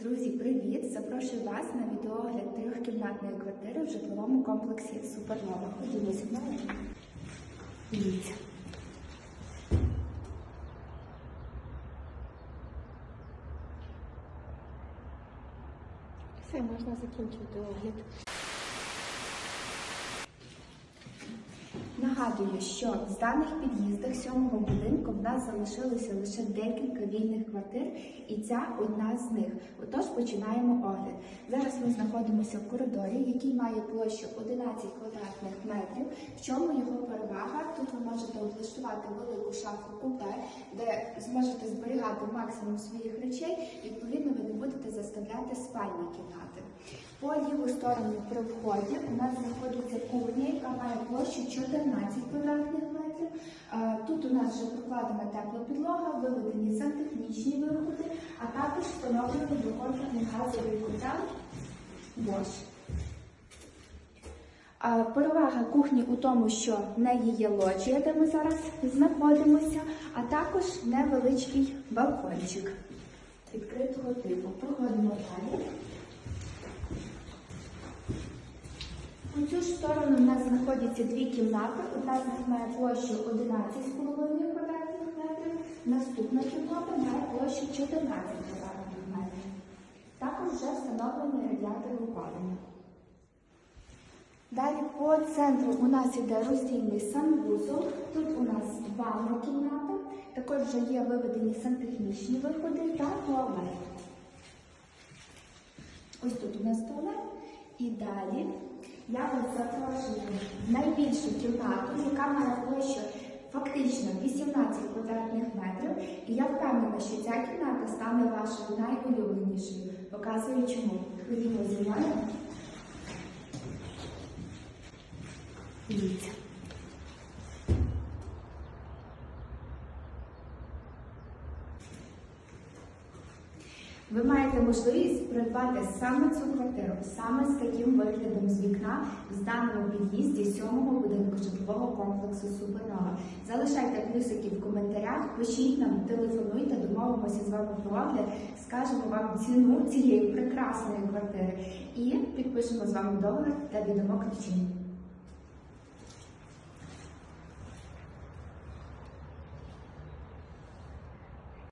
Друзі, привіт! Запрошую вас на відеогляд трьохкімнатної квартири в житловому комплексі Супернова. Ходімо зі мною. Дивіться. Все, можна закінчити огляд. Нагадую, що в даних під'їздах сьомого будинку в нас залишилося лише декілька вільних квартир, і ця одна з них. Отож починаємо огляд. Зараз ми знаходимося в коридорі, який має площу 11 квадратних метрів. В чому його перевага? Тут ви можете облаштувати велику шафу купе, де зможете зберігати максимум своїх речей. Відповідно, ви не будете заставляти спальні кімнати. По ліву сторону при вході у нас знаходиться кухня, площу 14 квадратних метрів. Е, Тут у нас вже прокладена тепла підлога, виведені сантехнічні виходи, а також встановлений двоконтурний газовий котел. Е, Перевага кухні у тому, що в неї є лоджія, де ми зараз знаходимося, а також невеличкий балкончик відкритого типу. Проходимо далі. У цю ж сторону в нас знаходяться дві кімнати. Одна з них має площу 11,5 квадратних метрів, наступна кімната має площу 14 квадратних метрів. Також вже встановлені радіатори опалення. Далі по центру у нас іде роздільний санвузол. Тут у нас ванна кімната, також вже є виведені сантехнічні виходи та туалет. Ось тут у нас туалет. І далі я вас запрошую в найбільшу кімнату, яка має площу фактично 18 квадратних метрів. І я впевнена, що ця кімната стане вашою найулюбленішою. Показую чому. Ходімо зі мною. Дивіться. Ви маєте можливість придбати саме цю квартиру, саме з таким виглядом з вікна в даному під'їзді сьомого будинку житлового комплексу Супернова. Залишайте плюсики в коментарях, пишіть нам, телефонуйте, домовимося з вами про огляд, скажемо вам ціну цієї прекрасної квартири і підпишемо з вами договір та віддамо ключі.